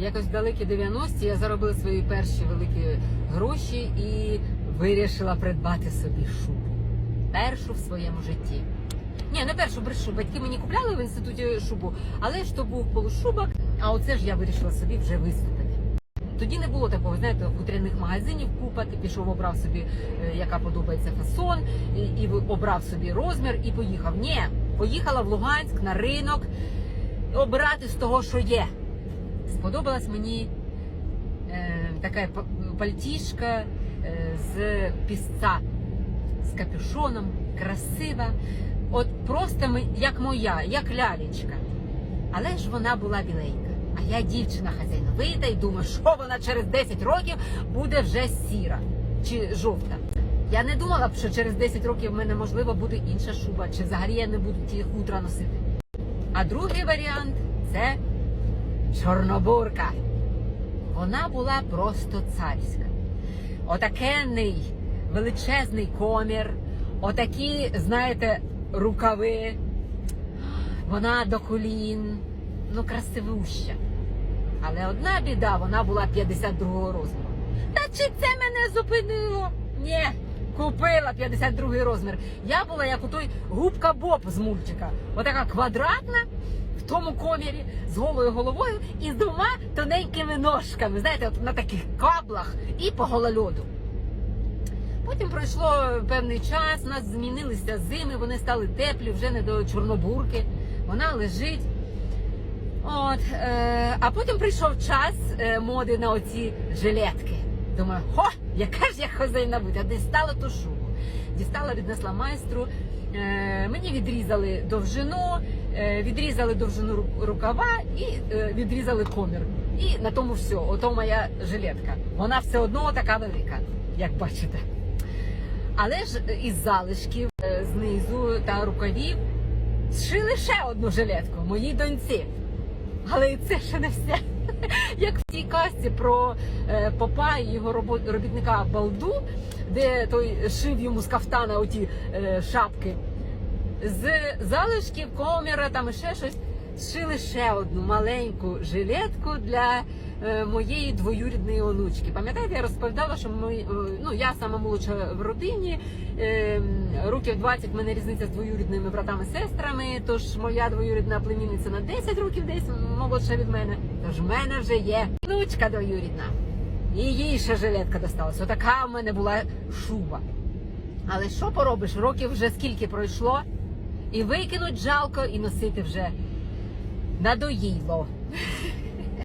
Якось в далекі 90-ті я заробила свої перші великі гроші і вирішила придбати собі шубу. Першу в своєму житті. Ні, не першу брешу. Батьки мені купляли в інституті шубу, але ж то був полушубок, а оце ж я вирішила собі вже виступити. Тоді не було такого, знаєте, хутряних магазинів купа, ти пішов, обрав собі, е, яка подобається фасон, і, і обрав собі розмір і поїхав. Ні, поїхала в Луганськ на ринок обирати з того, що є. Сподобалась мені е, така пальтішка е, з пісца, з капюшоном, красива. От просто як моя, як лялечка. Але ж вона була біленька. А я дівчина хазяйновита і думаю, що вона через 10 років буде вже сіра чи жовта. Я не думала б, що через 10 років в мене можливо буде інша шуба, чи взагалі я не буду ті хутра носити. А другий варіант це чорнобурка. Вона була просто царська. Отакенний величезний комір, отакі, знаєте, рукави. Вона до колін, ну красивуща. Але одна біда, вона була 52-го розміру. Та чи це мене зупинило? Ні, купила 52-й розмір. Я була як у той губка Боб з мультика. Отака квадратна, тому комірі, з голою головою і з двома тоненькими ножками. Знаєте, от на таких каблах і по голольоду. Потім пройшло певний час, у нас змінилися зими, вони стали теплі, вже не до чорнобурки. Вона лежить. От, е, а потім прийшов час е, моди на оці жилетки. Думаю, хо, яка ж я хозяйна бути, а дістала ту шубу. Дістала, віднесла майстру. Е, мені відрізали довжину, е, відрізали довжину рукава і е, відрізали комір. І на тому все. Ото моя жилетка. Вона все одно така велика, як бачите. Але ж із залишків знизу та рукавів зшили ще одну жилетку моїй доньці. Але і це ще не все. Як в тій казці про попа і його робітника Балду, де той шив йому з кафтана оті е, шапки. З залишків коміра там ще щось зшили ще одну маленьку жилетку для е, моєї двоюрідної онучки. Пам'ятаєте, я розповідала, що ми, е, ну, я сама молодша в родині, е, років 20 в мене різниця з двоюрідними братами-сестрами, тож моя двоюрідна племінниця на 10 років десь молодша від мене. Тож в мене вже є внучка двоюрідна. І їй ще жилетка досталася. Отака в мене була шуба. Але що поробиш? Років вже скільки пройшло, і викинуть жалко, і носити вже надоїло.